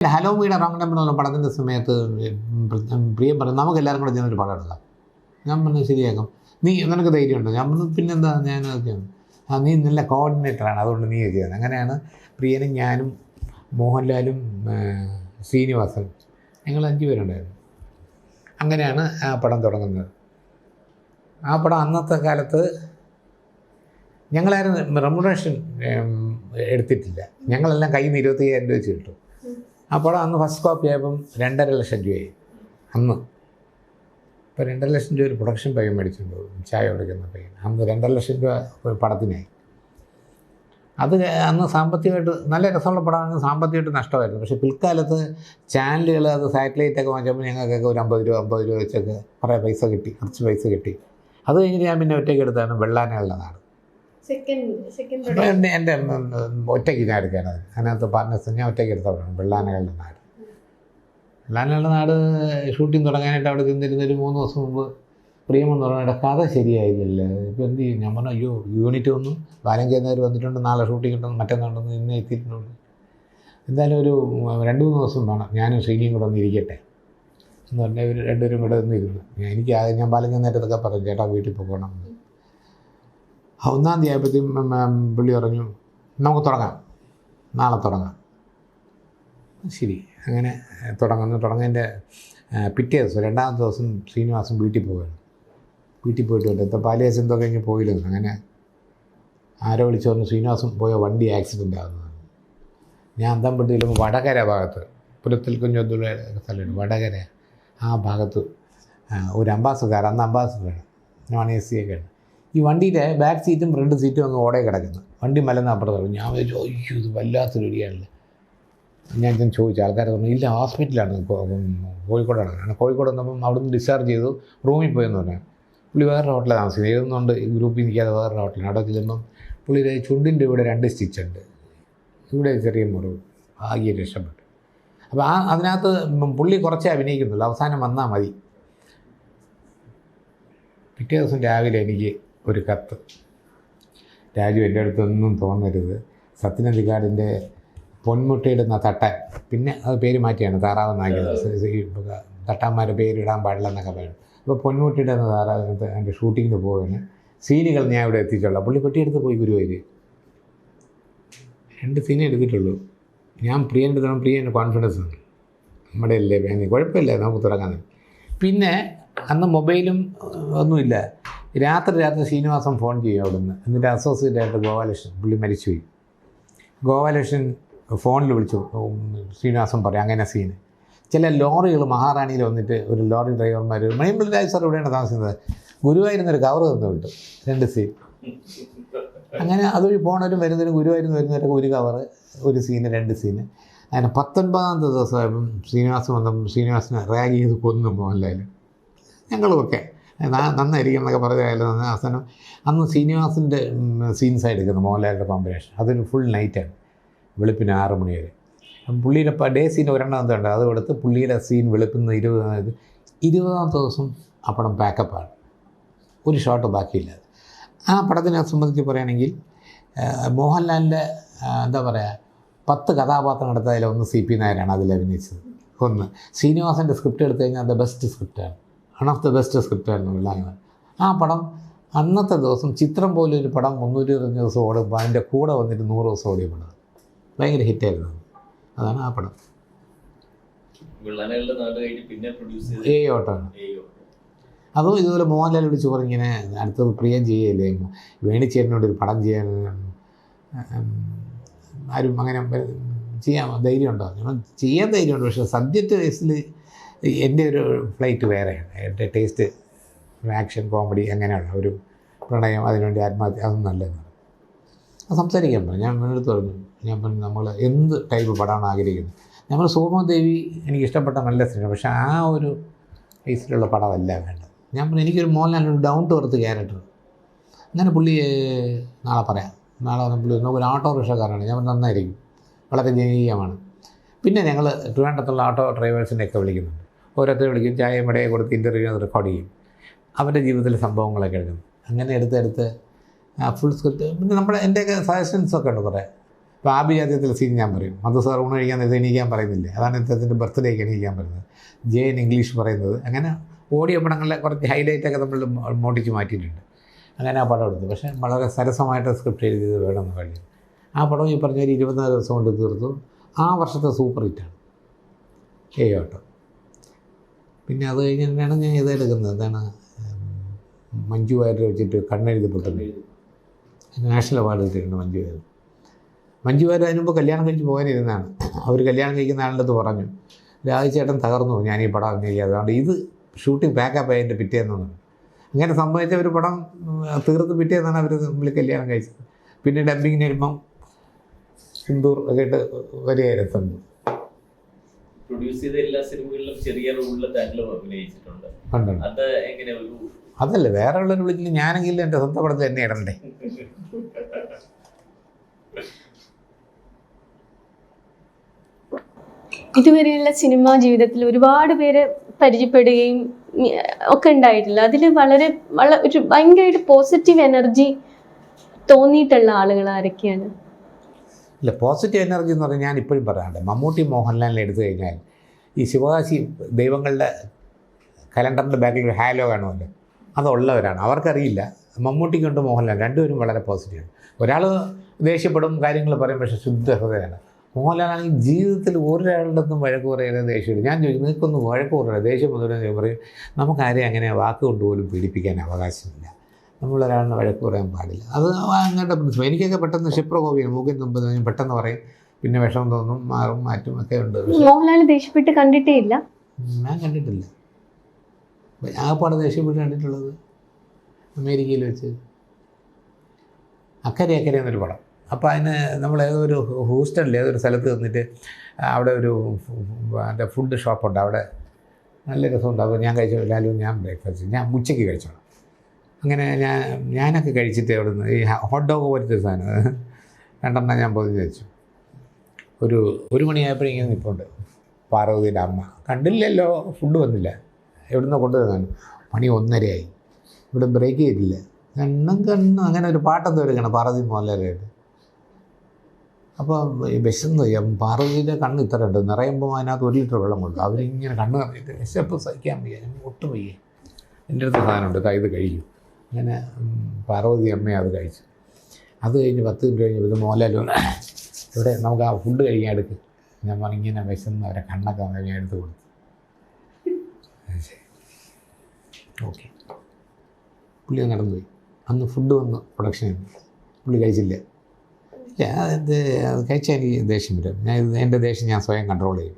Hello വീട് wrong number എന്നുള്ള പടത്തിന്റെ സമയത്ത് പ്രിയം പറഞ്ഞു നമുക്ക് എല്ലാവരും കൂടെ ഞാനൊരു പടം എടുക്കാം ഞാൻ പറഞ്ഞു ശരിയാക്കും. നീ നിനക്ക് ധൈര്യമുണ്ടോ? ഞാൻ പറഞ്ഞു പിന്നെന്താ? ഞാനൊക്കെയാണ് ആ നീ നല്ല കോർഡിനേറ്ററാണ് അതുകൊണ്ട് നീ ചെയ്യുന്നത് അങ്ങനെയാണ് പ്രിയനും ഞാനും മോഹൻലാലും ശ്രീനിവാസൻ ഞങ്ങൾ അഞ്ച് പേരുണ്ടായിരുന്നു. അങ്ങനെയാണ് ആ പടം തുടങ്ങുന്നത്. ആ പടം അന്നത്തെ കാലത്ത് ഞങ്ങളാരും റെമുനേഷൻ എടുത്തിട്ടില്ല. ഞങ്ങളെല്ലാം കയ്യിൽ നിന്ന് ഇരുപത്തയ്യായിരം രൂപ വെച്ച് കിട്ടും. പടം അന്ന് ഫസ്റ്റ് കോപ്പി ആയപ്പം രണ്ടര ലക്ഷം രൂപയായി. അന്ന്. ഇപ്പോൾ രണ്ടര ലക്ഷം രൂപ ഒരു പ്രൊഡക്ഷൻ പയ്യൻ മേടിച്ചിട്ടുണ്ട്. ചായ കൊടുക്കുന്ന പയ്യൻ. അന്ന് രണ്ടര ലക്ഷം രൂപ ഒരു പടത്തിനായി. അത് അന്ന് സാമ്പത്തികമായിട്ട് നല്ല രസമുള്ള പടമാണ് സാമ്പത്തികമായിട്ട് നഷ്ടമായിരുന്നു. പക്ഷേ പിൽക്കാലത്ത് ചാനലുകൾ അത് സാറ്റലൈറ്റൊക്കെ വാങ്ങിച്ചപ്പോൾ ഞങ്ങൾക്കൊക്കെ ഒരു അമ്പത് രൂപ അമ്പത് രൂപ വെച്ചൊക്കെ കുറേ പൈസ കിട്ടി. കുറച്ച് പൈസ കിട്ടി. അത് കഴിഞ്ഞിട്ട് ഞാൻ പിന്നെ ഒറ്റയ്ക്ക് എടുത്താണ് വെള്ളാനകളുടെ നാട് അപ്പോൾ എന്റെ ഒറ്റയ്ക്ക് ഞാൻ എടുക്കാനത് അതിനകത്ത് പാർട്ട്നേഴ്സ് ഞാൻ ഒറ്റയ്ക്ക് എടുത്തവരാണ് വെള്ളാനകളുടെ നാട്. വെള്ളാനകളുടെ നാട് ഷൂട്ടിംഗ് തുടങ്ങാനായിട്ട് അവിടെ ചെന്നിരുന്ന ഒരു മൂന്ന് ദിവസം മുമ്പ് പ്രിയമെന്ന് പറഞ്ഞാൽ കഥ ശരിയായില്ലല്ലേ? ഇപ്പോൾ എന്ത് ചെയ്യും? ഞാൻ പറഞ്ഞു അയ്യോ യൂണിറ്റ് ഒന്നും ബാലം ചെയ്യുന്നവർ വന്നിട്ടുണ്ട്. നാളെ ഷൂട്ടിംഗ് കിട്ടുന്നു. മറ്റന്നാളുണ്ടെന്ന് ഇന്ന് എത്തിയിട്ടുണ്ട്. എന്തായാലും ഒരു രണ്ട് മൂന്ന് ദിവസം വേണം. ഞാനും ശ്രീനിയും കൂടെ ഒന്ന് ഇരിക്കട്ടെ എന്ന് പറഞ്ഞാൽ ഇവർ രണ്ടുപേരും കൂടെ ഒന്ന് ഇരുന്നു ഞാൻ- എനിക്ക് ആദ്യം ഞാൻ ബാലങ്കേന്നേരത്തൊക്കെ പറഞ്ഞു ചേട്ടാ വീട്ടിൽ പോകണം. ഒന്നാം തീയതി ആയപ്പോഴത്തേക്കും പുള്ളി പറഞ്ഞു നമുക്ക് തുടങ്ങാം. നാളെ തുടങ്ങാം. ശരി അങ്ങനെ തുടങ്ങുന്നു. തുടങ്ങുന്നതിന്റെ പിറ്റേ ദിവസം രണ്ടാമത്തെ ദിവസം ശ്രീനിവാസൻ വീട്ടിൽ പോവുകയാണ്. വീട്ടിൽ പോയിട്ട് ഇപ്പോൾ പാലിയാസ് എന്തോ കഴിഞ്ഞ് പോയില്ലെന്ന്? അങ്ങനെ ആരോ വിളിച്ചു പറഞ്ഞു ശ്രീനിവാസൻ പോയ വണ്ടി ആക്സിഡന്റ് ആകുന്നതാണ് ഞാൻ അന്തംപെട്ടിയിലും വടകര ഭാഗത്ത് പുരത്തിൽ കുഞ്ഞൊത്തുള്ള സ്ഥലമുണ്ട് വടകര ആ ഭാഗത്ത് ഒരു അംബാസഡർ അന്ന് അംബാസഡറാണ് നോൺ എ സി ഒക്കെയാണ് ഈ വണ്ടിയുടെ ബാക്ക് സീറ്റും ഫ്രണ്ട് സീറ്റും അങ്ങ് ഓടേ കിടക്കുന്നു. വണ്ടി മലന്ന് അപ്പുറത്ത് പറഞ്ഞു ഞാൻ ചോദിച്ചു ഇത് വല്ലാത്തൊരു ഇടിയാണല്ലോ? ഞാൻ ഞാൻ ചോദിച്ചു ആൾക്കാർ പറഞ്ഞു ഇല്ല ഹോസ്പിറ്റലാണ് കോഴിക്കോടാണ്. അങ്ങനെ കോഴിക്കോട് വന്നപ്പം അവിടുന്ന് ഡിസ്ചാർജ് ചെയ്തു റൂമിൽ പോയെന്ന് പറഞ്ഞു. പുള്ളി വേറെ ഹോട്ടലിൽ താമസിക്കുന്നത്. എഴുതുന്നുണ്ട് ഈ ഗ്രൂപ്പിൽ നിൽക്കാതെ വേറെ ഹോട്ടലാണ് അവിടെ ചെല്ലുമ്പം പുള്ളിയുടെ ചുണ്ടിന്റെ ഇവിടെ രണ്ട് സ്റ്റിച്ച് ഉണ്ട്. ഇവിടെ ചെറിയ മുറിവ്. ആകെ രക്ഷപ്പെട്ടു. അപ്പോൾ ആ അതിനകത്ത് പുള്ളി കുറച്ചേ അഭിനയിക്കുന്നുള്ളൂ. അവസാനം വന്നാൽ മതി. പിറ്റേ ദിവസം രാവിലെ എനിക്ക് ഒരു കത്ത്. രാജു എന്റെ അടുത്തൊന്നും തോന്നരുത്. സത്യനന്ദിക്കാടിന്റെ പൊന്മുട്ടയിടുന്ന തട്ടാൻ. പിന്നെ അത് പേര് മാറ്റിയാണ് താറാവെന്നാക്കിയത് ഈ തട്ടാന്മാരുടെ പേരിടാൻ പാടില്ല എന്നൊക്കെ പറയും അപ്പോൾ പൊന്മുട്ടയിടുന്ന താറാവ് എന്റെ ഷൂട്ടിങ്ങിന് പോവുകയാണ് സീനുകൾ ഞാൻ ഇവിടെ എത്തിച്ചോളാം പുള്ളി പെട്ടിയെടുത്ത് പോയി ഗുരുവായൂർ രണ്ട് സീനേ എടുത്തിട്ടുള്ളൂ. ഞാൻ പ്രിയന്റെ തന്നെ പ്രിയന്റെ കോൺഫിഡൻസ് ഉണ്ട്. നമ്മുടെ അല്ലേ വേണി കുഴപ്പമില്ല നമുക്ക് തുടങ്ങാൻ. പിന്നെ അന്ന് മൊബൈലും ഒന്നുമില്ല. രാത്രി രാത്രി ശ്രീനിവാസൻ ഫോൺ ചെയ്യും അവിടുന്ന്. എന്നിട്ട് അസോസിയേറ്റ് ആയിട്ട് ഗോപാലകൃഷ്ണൻ പുള്ളി മരിച്ചുപോയി ഗോപാലകൃഷ്ണൻ ഫോണിൽ വിളിച്ചു. ശ്രീനിവാസം പറയും അങ്ങനെ സീന് ചില ലോറികൾ മഹാറാണിയിൽ വന്നിട്ട് ഒരു ലോറി ഡ്രൈവർമാർ മണിമ്പിള്ളി രാജ് സാർ ഇവിടെയാണ് താമസിക്കുന്നത്? ഗുരുവായിരുന്നൊരു കവർ തന്നു വിട്ടു രണ്ട് സീൻ അങ്ങനെ അതുവഴി പോണവരും വരുന്നവരും ഗുരുവായിരുന്നു വരുന്നവരൊക്കെ ഒരു കവറ് ഒരു സീന് രണ്ട് സീന് അങ്ങനെ പത്തൊൻപതാമത്തെ ദിവസമായപ്പം ശ്രീനിവാസൻ വന്നപ്പം ശ്രീനിവാസിനെ റാഗ് ചെയ്ത് കൊന്നു മോഹൻലാൽ ഞങ്ങളുമൊക്കെ നന്നായിരിക്കും എന്നൊക്കെ പറഞ്ഞാലും നന്ന അവസാനം അന്ന് ശ്രീനിവാസിന്റെ സീൻസാണ് എടുക്കുന്നത് മോഹൻലാലിന്റെ കോമ്പിനേഷൻ അതിന് ഫുൾ നൈറ്റാണ് വെളുപ്പിന് ആറ് മണി വരെ. പുള്ളിയുടെ ഡേ സീൻ ഒരെണ്ണം എന്തുണ്ട് അത് കൊടുത്ത് പുള്ളിയുടെ സീൻ വെളുപ്പിന്ന് ഇരുപത് ഇരുപതാമത്തെ ദിവസം ആ പടം പാക്കപ്പാണ് ഒരു ഷോട്ട് ബാക്കിയില്ല ആ പടത്തിനെ സംബന്ധിച്ച് പറയുകയാണെങ്കിൽ മോഹൻലാലിന്റെ എന്താ പറയുക പത്ത് കഥാപാത്രം എടുത്തതിൽ ഒന്ന് സി പി നായരാണ് അതിൽ അഭിനയിച്ചത്. ഒന്ന് ശ്രീനിവാസന്റെ സ്ക്രിപ്റ്റ് എടുത്തു കഴിഞ്ഞാൽ അത് ബെസ്റ്റ് സ്ക്രിപ്റ്റാണ് വൺ ഓഫ് ദ ബെസ്റ്റ് സ്ക്രിപ്റ്റായിരുന്നു വെള്ളാങ്ങ ആ പടം അന്നത്തെ ദിവസം ചിത്രം പോലെ ഒരു പടം മുന്നൂറ്റി ഇരുപത്തഞ്ച് ദിവസം ഓടുമ്പോൾ അതിന്റെ കൂടെ വന്നിട്ട് നൂറ് ദിവസം ഓടിയ പടം. ഭയങ്കര ഹിറ്റായിരുന്നു അതാണ് ആ പടം. ഏ ഓട്ടാണ്. അതും ഇതുപോലെ മോഹൻലാൽ വിളിച്ച് പറഞ്ഞിങ്ങനെ അടുത്തത് പ്രിയം ചെയ്യല്ലേ? വേണിച്ചേരനോട് ഒരു പടം ചെയ്യാൻ ആരും അങ്ങനെ ചെയ്യാൻ ധൈര്യമുണ്ടോ? ഞാൻ ചെയ്യാൻ ധൈര്യമുണ്ട് പക്ഷേ സബ്ജക്റ്റ് വയസ്സിൽ എന്റെ ഒരു ഫ്ലൈറ്റ് വേറെയാണ് എന്റെ ടേസ്റ്റ് ആക്ഷൻ കോമഡി അങ്ങനെയാണ് ഒരു പ്രണയം അതിനുവേണ്ടി ആത്മഹത്യ അതൊന്നും നല്ലതാണ് അത് സംസാരിക്കാൻ പറഞ്ഞു ഞാൻ എടുത്ത് പറഞ്ഞു. ഞാൻ പറഞ്ഞു നമ്മൾ എന്ത് ടൈപ്പ് പടമാണ് ആഗ്രഹിക്കുന്നത്? നമ്മൾ സോമദേവി എനിക്ക് ഇഷ്ടപ്പെട്ട നല്ല സിനിമ പക്ഷേ ആ ഒരു ടേസ്റ്റിലുള്ള പടമല്ല വേണ്ടത്. ഞാൻ പറഞ്ഞു എനിക്കൊരു മോഹൻലാലിനൊരു ഡൗൺ ടു എർത്ത് ക്യാരക്ടർ അങ്ങനെ പുള്ളി നാളെ പറയാം. നാളെ പുള്ളി ഒരു ഓട്ടോറിക്ഷക്കാരാണ് ഞാൻ നന്നായിരിക്കും. വളരെ ജനകീയമാണ്. പിന്നെ ഞങ്ങൾ ട്രിവാൻഡ്രത്തുള്ള ഓട്ടോ ഡ്രൈവേഴ്സിനെയൊക്കെ വിളിക്കുന്നുണ്ട്. ഓരോരുത്തരെ വിളിക്കും ചായയും മടയെ കൊടുത്ത് ഇന്റർവ്യൂ റെക്കോർഡ് ചെയ്യും. അവന്റെ ജീവിതത്തിലെ സംഭവങ്ങളൊക്കെ എടുക്കും അങ്ങനെ എടുത്തെടുത്ത് ഫുൾ സ്ക്രിപ്റ്റ് പിന്നെ നമ്മുടെ എന്റെയൊക്കെ സജഷൻസൊക്കെ ഉണ്ട് കുറേ. ഇപ്പോൾ ആഭിജാത്യത്തിലെ സീൻ ഞാൻ പറയും. അത് സാർ ഊണ് കഴിക്കാൻ നേരത്തെ എണീക്കാൻ പറയുന്നില്ല? അതാണ് ഇദ്ദേഹത്തിന്റെ ബർത്ത്ഡേക്ക് എണീക്കാൻ പറയുന്നത്. ജെ എൻ ഇംഗ്ലീഷ് പറയുന്നത്. അങ്ങനെ ഓഡിയോ പടങ്ങളിലെ കുറച്ച് ഹൈലൈറ്റൊക്കെ നമ്മൾ മോട്ടിച്ച് മാറ്റിയിട്ടുണ്ട്. അങ്ങനെ ആ പടം എടുത്തു. പക്ഷേ വളരെ സരസമായിട്ട് സ്ക്രിപ്റ്റ് എഴുതിയത് വേണമെന്ന് കഴിയും ആ പടം ഈ പറഞ്ഞ ഒരു ഇരുപത്തിനാല് ദിവസം കൊണ്ട് തീർത്തു. ആ വർഷത്തെ സൂപ്പർ ഹിറ്റാണ് ഏയോട്ടം പിന്നെ അത് കഴിഞ്ഞ് തന്നെയാണ് ഞാൻ ഇത് എടുക്കുന്നത്. എന്താണ് മഞ്ജു വാര്യർ വെച്ചിട്ട് കണ്ണെഴുതി നാഷണൽ അവാർഡ് കിട്ടിയിട്ടുണ്ട് മഞ്ജു വാര്യർ. മഞ്ജു വാര്യർ അതിന് മുമ്പ് കല്യാണം കഴിച്ച് പോകാനിരുന്നതാണ്. അവർ കല്യാണം കഴിക്കുന്ന ആളുടെ അടുത്ത് പറഞ്ഞു രാജചേട്ടൻ തകർന്നു ഞാൻ ഈ പടം അഭിനയിക്കുക അതുകൊണ്ട് ഇത് ഷൂട്ടിംഗ് ബാക്കപ്പ് ആയതിന്റെ പിറ്റേന്നാണ്. അങ്ങനെ സംഭവിച്ച ഒരു പടം തീർത്ത് പിറ്റേന്നാണ് അവർ നമ്മൾ കല്യാണം കഴിച്ചത്. പിന്നെ ഡബിങ്ങിന് വരുമ്പം സിന്ദൂർ ഒക്കെ ഇട്ട് വരികയായിരുന്നു. പ്രൊഡ്യൂസ് ചെയ്ത എല്ലാ സിനിമകളിലും ചെറിയ റോളിൽ താങ്കളും അഭിനയിച്ചിട്ടുണ്ട്. അത് എങ്ങനെ ഒരു അതല്ല വേറെ ഉള്ളവരെ വിളിച്ചില്ല ഞാനെങ്കിലും എന്റെ സ്വന്തം പടത്തിൽ എന്നെ ഇടണ്ടേ? ഇതുവരെയുള്ള സിനിമാ ജീവിതത്തിൽ ഒരുപാട് പേര് പരിചയപ്പെടുകയും ഒക്കെ ഉണ്ടായിട്ടില്ല. അതിൽ വളരെ വളരെ ഒരു ഭയങ്കരമായിട്ട് പോസിറ്റീവ് എനർജി തോന്നിയിട്ടുള്ള ആളുകൾ ആരൊക്കെയാണ് ഇല്ല പോസിറ്റീവ് എനർജി എന്ന് പറഞ്ഞാൽ ഞാൻ ഇപ്പോഴും പറയാറുണ്ട്. മമ്മൂട്ടി മോഹൻലാലിനെ എടുത്തു കഴിഞ്ഞാൽ ഈ ശിവകാശി ദൈവങ്ങളുടെ കലണ്ടറിന്റെ ബാക്കിൽ ഒരു ഹാലോ കാണുമല്ലോ. അതുള്ളവരാണ്. അവർക്കറിയില്ല. മമ്മൂട്ടിക്കുണ്ട് മോഹൻലാൽ. രണ്ടുപേരും വളരെ പോസിറ്റീവാണ് ഒരാൾ ദേഷ്യപ്പെടും കാര്യങ്ങൾ പറയും പക്ഷേ ശുദ്ധ ഹൃദയമാണ്. മോഹൻലാലാണെങ്കിൽ ജീവിതത്തിൽ ഒരാളുടെ ഒന്നും വഴക്ക് പറയാതെ ദേഷ്യമില്ല ഞാൻ ചോദിക്കും നിങ്ങൾക്കൊന്നും വഴക്ക് പറയില്ല ദേഷ്യം മുതലേ പറയും നമുക്കാരെയും അങ്ങനെ വാക്ക് കൊണ്ടുപോലും പീഡിപ്പിക്കാൻ അവകാശമില്ല. നമ്മളൊരാളിനെ വഴക്ക് പറയാൻ പാടില്ല. അത് അങ്ങനത്തെ പ്രശ്നം എനിക്കൊക്കെ പെട്ടെന്ന് ക്ഷിപ്രകോപിയാണ് മൂക്കിന് മുമ്പ് ഞാൻ പെട്ടെന്ന് പറയും. പിന്നെ വിഷമം തോന്നും മാറും മാറ്റും ഒക്കെ ഉണ്ട്. മോഹൻലാൽ ദേഷ്യപ്പെട്ട് കണ്ടിട്ടേ ഇല്ല? ഞാൻ കണ്ടിട്ടില്ല. ആകപ്പാടെ ദേഷ്യപ്പെട്ട് കണ്ടിട്ടുള്ളത്? അമേരിക്കയിൽ വെച്ച്. അക്കരെ അക്കരെ എന്നൊരു പടം. അപ്പോൾ അതിന് നമ്മൾ ഒരു ഹൂസ്റ്റണിൽ ഒരു സ്ഥലത്ത് നിന്നിട്ട് അവിടെ ഒരു എന്റെ ഫുഡ് ഷോപ്പുണ്ട്. അവിടെ നല്ല രസമുണ്ട്. അപ്പോൾ ഞാൻ കഴിച്ചു? ലാലു ഞാൻ ബ്രേക്ക്ഫാസ്റ്റ്. ഞാൻ ഉച്ചയ്ക്ക് കഴിച്ചോളാം. അങ്ങനെ ഞാൻ ഞാനൊക്കെ കഴിച്ചിട്ട് അവിടെ നിന്ന് ഈ ഹോട്ട് ഡോഗ് പോലത്തെ സാധനം. രണ്ടെണ്ണം ഞാൻ പൊതിഞ്ഞ് വെച്ചു. ഒരു ഒരു മണിയായപ്പോൾ ഇങ്ങനെ നിൽപ്പുണ്ട് പാർവതിയുടെ അമ്മ. കണ്ടില്ലല്ലോ ഫുഡ് വന്നില്ല. എവിടുന്ന് കൊണ്ടുവന്നാണ് മണി ഒന്നരയായി. ഇവിടെ ബ്രേക്ക് ചെയ്തില്ല കണ്ണും കണ്ണും അങ്ങനെ ഒരു പാട്ടെന്തോ എടുക്കണം പാർവതി മോഹൻലാലായിട്ട് അപ്പോൾ വിശന്ന് പാർവതിയുടെ കണ്ണ് ഇത്ര ഉണ്ട്. നിറയുമ്പോൾ അതിനകത്ത് ഒരു ലിറ്റർ വെള്ളം കൊടുക്കും. അവരിങ്ങനെ കണ്ണ് വിശപ്പ് സഹിക്കാൻ വയ്യ. ഒട്ടും വയ്യ എന്റെ അടുത്ത് സാധനമുണ്ട്. കൈത് കഴിക്കും. അങ്ങനെ പാർവതി അമ്മ അത് കഴിച്ചു. അത് കഴിഞ്ഞ് പത്ത് മിനിറ്റ് കഴിഞ്ഞ് ഇത് മോലാലും ഇവിടെ നമുക്ക് ആ ഫുഡ് കഴിക്കാൻ എടുക്ക്. ഞാൻ പറഞ്ഞു ഇങ്ങനെ വിശന്ന് അവരെ കണ്ണൊക്കെ വന്ന് ഞാൻ എടുത്ത് കൊടുത്തു ഓക്കെ. പുള്ളി നടന്നുപോയി. അന്ന് ഫുഡ് വന്ന് പ്രൊഡക്ഷൻ പുള്ളി കഴിച്ചില്ല. ഇല്ല അത് കഴിച്ചാൽ എനിക്ക് ദേഷ്യം വരും. ഞാൻ എന്റെ ദേഷ്യം ഞാൻ സ്വയം കൺട്രോൾ ചെയ്യും.